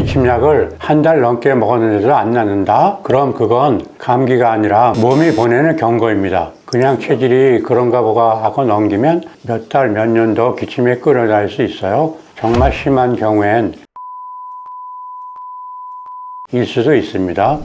기침약을 한 달 넘게 먹었는데도 안 낫는다? 그럼 그건 감기가 아니라 몸이 보내는 경고입니다. 그냥 체질이 그런가 보가 하고 넘기면 몇 달, 몇 년도 기침이 끌어날 수 있어요. 정말 심한 경우엔 일 수도 있습니다.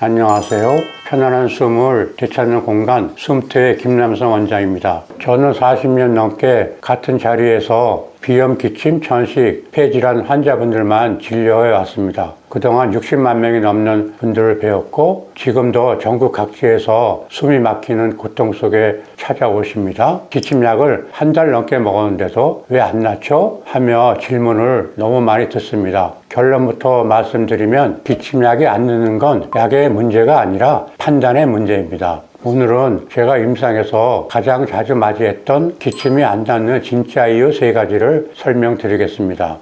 안녕하세요. 편안한 숨을 되찾는 공간 숨터의 김남성 원장입니다. 저는 40년 넘게 같은 자리에서 비염, 기침, 천식, 폐질환 환자분들만 진료해 왔습니다. 그동안 60만 명이 넘는 분들을 배웠고 지금도 전국 각지에서 숨이 막히는 고통 속에 찾아오십니다. 기침약을 한 달 넘게 먹었는데도 왜 안 낫죠? 하며 질문을 너무 많이 듣습니다. 결론부터 말씀드리면 기침약이 안 느는 건 약의 문제가 아니라 판단의 문제입니다. 오늘은 제가 임상에서 가장 자주 맞이했던 기침이 안 낫는 진짜 이유 세 가지를 설명드리겠습니다.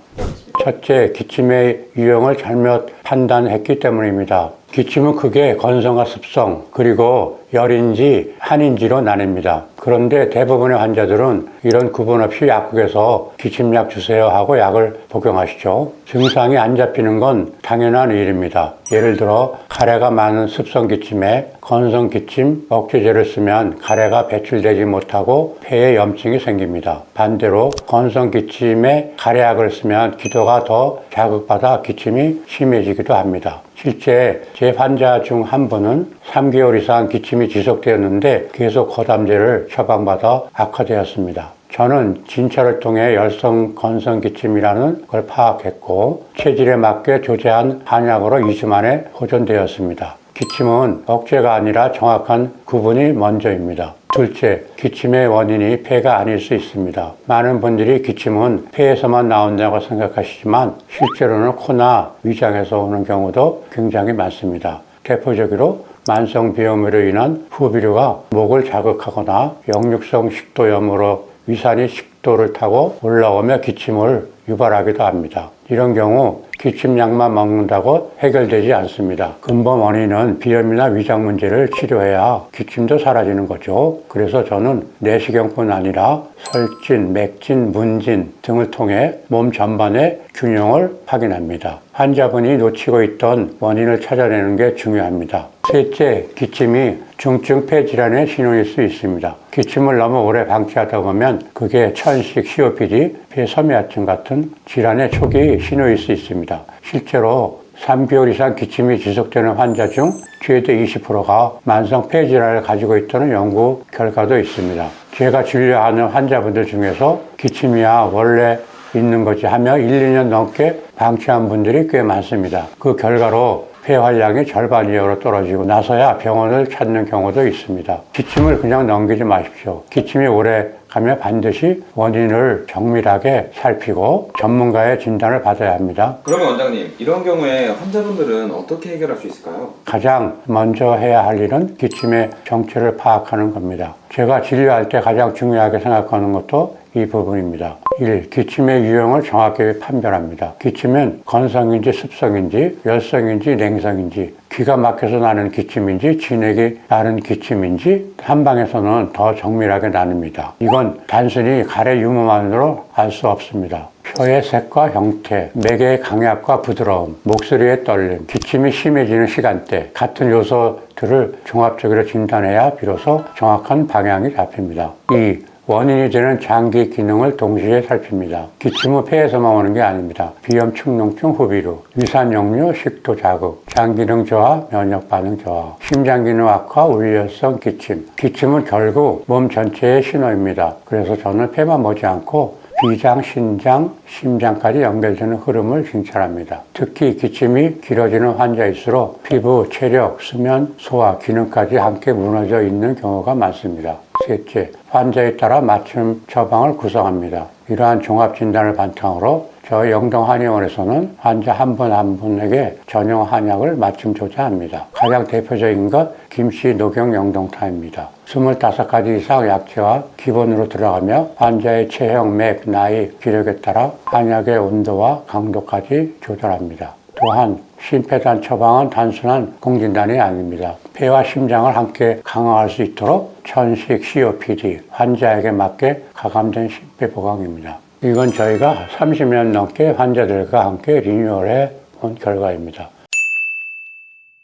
첫째, 기침의 유형을 잘못 판단했기 때문입니다. 기침은 크게 건성과 습성, 그리고 열인지 한인지로 나뉩니다. 그런데 대부분의 환자들은 이런 구분 없이 약국에서 기침약 주세요 하고 약을 복용하시죠. 증상이 안 잡히는 건 당연한 일입니다. 예를 들어 가래가 많은 습성 기침에 건성 기침 억제제를 쓰면 가래가 배출되지 못하고 폐에 염증이 생깁니다. 반대로 건성 기침에 가래약을 쓰면 기도가 더 자극받아 기침이 심해지 기도 합니다. 실제 제 환자 중 한 분은 3개월 이상 기침이 지속되었는데 계속 거담제를 처방받아 악화되었습니다. 저는 진찰을 통해 열성 건성 기침이라는 걸 파악했고 체질에 맞게 조제한 한약으로 2주 만에 호전되었습니다. 기침은 억제가 아니라 정확한 구분이 먼저입니다. 둘째, 기침의 원인이 폐가 아닐 수 있습니다. 많은 분들이 기침은 폐에서만 나온다고 생각하시지만 실제로는 코나 위장에서 오는 경우도 굉장히 많습니다. 대표적으로 만성 비염으로 인한 후비류가 목을 자극하거나 역류성 식도염으로 위산이 식도를 타고 올라오며 기침을 유발하기도 합니다. 이런 경우 기침약만 먹는다고 해결되지 않습니다. 근본 원인은 비염이나 위장 문제를 치료해야 기침도 사라지는 거죠. 그래서 저는 내시경뿐 아니라 설진, 맥진, 문진 등을 통해 몸 전반의 균형을 확인합니다. 환자분이 놓치고 있던 원인을 찾아내는 게 중요합니다. 셋째, 기침이 중증 폐질환의 신호일 수 있습니다. 기침을 너무 오래 방치하다 보면 그게 천식, COPD, 폐섬유화증 같은 질환의 초기 신호일 수 있습니다. 실제로 3개월 이상 기침이 지속되는 환자 중 최대 20%가 만성 폐 질환을 가지고 있다는 연구 결과도 있습니다. 제가 진료하는 환자분들 중에서 기침이야 원래 있는 거지 하며 1, 2년 넘게 방치한 분들이 꽤 많습니다. 그 결과로 폐활량이 절반 이하로 떨어지고 나서야 병원을 찾는 경우도 있습니다. 기침을 그냥 넘기지 마십시오. 기침이 오래 가면 반드시 원인을 정밀하게 살피고 전문가의 진단을 받아야 합니다. 그러면 원장님 이런 경우에 환자분들은 어떻게 해결할 수 있을까요? 가장 먼저 해야 할 일은 기침의 정체를 파악하는 겁니다. 제가 진료할 때 가장 중요하게 생각하는 것도 이 부분입니다. 1. 기침의 유형을 정확히 판별합니다. 기침은 건성인지 습성인지 열성인지 냉성인지 귀가 막혀서 나는 기침인지 진액이 나는 기침인지 한방에서는 더 정밀하게 나눕니다. 이건 단순히 가래 유무만으로 알 수 없습니다. 혀의 색과 형태, 맥의 강약과 부드러움, 목소리의 떨림, 기침이 심해지는 시간대 같은 요소들을 종합적으로 진단해야 비로소 정확한 방향이 잡힙니다. 2. 원인이 되는 장기 기능을 동시에 살핍니다. 기침은 폐에서만 오는 게 아닙니다. 비염, 축농증, 후비루, 위산 역류, 식도 자극, 장기능 저하, 면역 반응 저하, 심장 기능 악화, 울려성 기침. 기침은 결국 몸 전체의 신호입니다. 그래서 저는 폐만 머지않고 비장, 신장, 심장까지 연결되는 흐름을 진찰합니다. 특히 기침이 길어지는 환자일수록 피부, 체력, 수면, 소화, 기능까지 함께 무너져 있는 경우가 많습니다. 셋째, 환자에 따라 맞춤 처방을 구성합니다. 이러한 종합 진단을 바탕으로 저희 영동 한의원에서는 환자 한 분한 분에게 전용 한약을 맞춤 조사합니다. 가장 대표적인 것 김씨 녹용 영동타입니다. 25가지 이상 약재와 기본으로 들어가며 환자의 체형, 맥, 나이, 기력에 따라 한약의 온도와 강도까지 조절합니다. 또한 심폐단 처방은 단순한 공진단이 아닙니다. 폐와 심장을 함께 강화할 수 있도록 천식 COPD 환자에게 맞게 가감된 심폐 보강입니다. 이건 저희가 30년 넘게 환자들과 함께 리뉴얼해 온 결과입니다.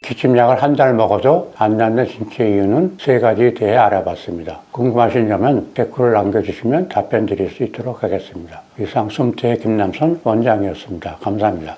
기침약을 한 달 먹어도 안 낫는 진짜 이유는 세 가지에 대해 알아봤습니다. 궁금하신 점은 댓글을 남겨주시면 답변 드릴 수 있도록 하겠습니다. 이상 숨태의 김남선 원장이었습니다. 감사합니다.